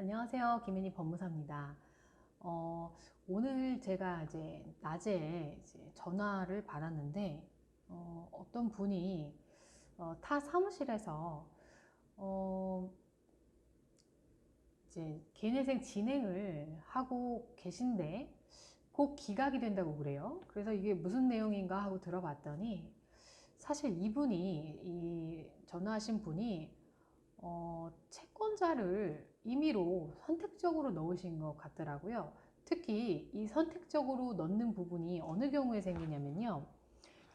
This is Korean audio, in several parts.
안녕하세요. 김은희 법무사입니다. 어, 오늘 제가 이제 낮에 이제 전화를 받았는데, 어, 떤 분이 어, 타 사무실에서 어, 이제 개인회생 진행을 하고 계신데 곧 기각이 된다고 그래요. 그래서 이게 무슨 내용인가 하고 들어봤더니 사실 이분이 이 전화하신 분이 어, 채권자를 임의로 선택적으로 넣으신 것 같더라고요. 특히 이 선택적으로 넣는 부분이 어느 경우에 생기냐면요.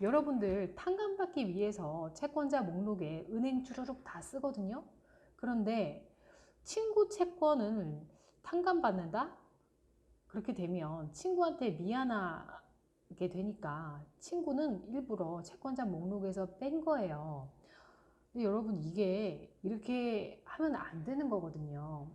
여러분들 탕감받기 위해서 채권자 목록에 은행 주르륵 다 쓰거든요. 그런데 친구 채권을 탕감받는다? 그렇게 되면 친구한테 미안하게 되니까 친구는 일부러 채권자 목록에서 뺀 거예요. 근데 여러분 이게 이렇게 하면 안 되는 거거든요.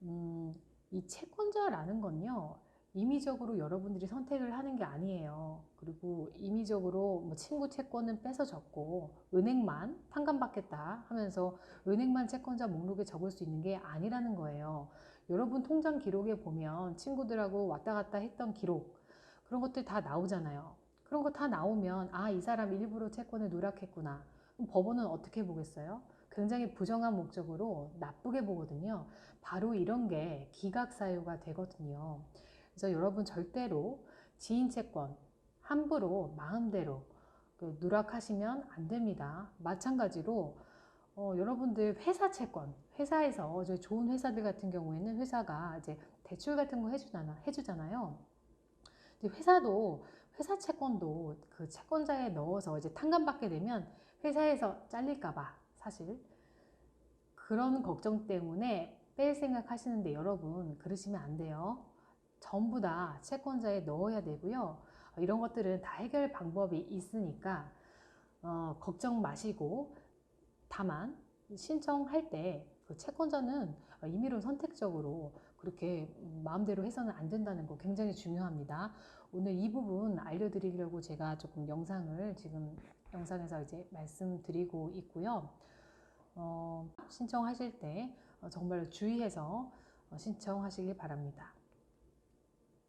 음, 이 채권자라는 건요. 임의적으로 여러분들이 선택을 하는 게 아니에요. 그리고 임의적으로 뭐 친구 채권은 뺏어 적고 은행만 탕감받겠다 하면서 은행만 채권자 목록에 적을 수 있는 게 아니라는 거예요. 여러분 통장 기록에 보면 친구들하고 왔다 갔다 했던 기록 그런 것들 다 나오잖아요. 그런 거 다 나오면 아, 이 사람 일부러 채권을 누락했구나. 법원은 어떻게 보겠어요? 굉장히 부정한 목적으로 나쁘게 보거든요. 바로 이런 게 기각 사유가 되거든요. 그래서 여러분 절대로 지인 채권 함부로 마음대로 그 누락하시면 안 됩니다. 마찬가지로 어, 여러분들 회사 채권, 회사에서 저 좋은 회사들 같은 경우에는 회사가 이제 대출 같은 거 해주잖아, 해주잖아요. 회사도 회사 채권도 그 채권자에 넣어서 이제 탕감받게 되면 회사에서 잘릴까봐 사실 그런 걱정 때문에 뺄 생각 하시는데 여러분 그러시면 안 돼요. 전부 다 채권자에 넣어야 되고요. 이런 것들은 다 해결 방법이 있으니까 어, 걱정 마시고 다만 신청할 때 그 채권자는 임의로 선택적으로 그렇게 마음대로 해서는 안 된다는 거 굉장히 중요합니다. 오늘 이 부분 알려드리려고 제가 조금 영상을 지금 영상에서 이제 말씀드리고 있고요. 어, 신청하실 때 어, 정말 주의해서 어, 신청하시길 바랍니다.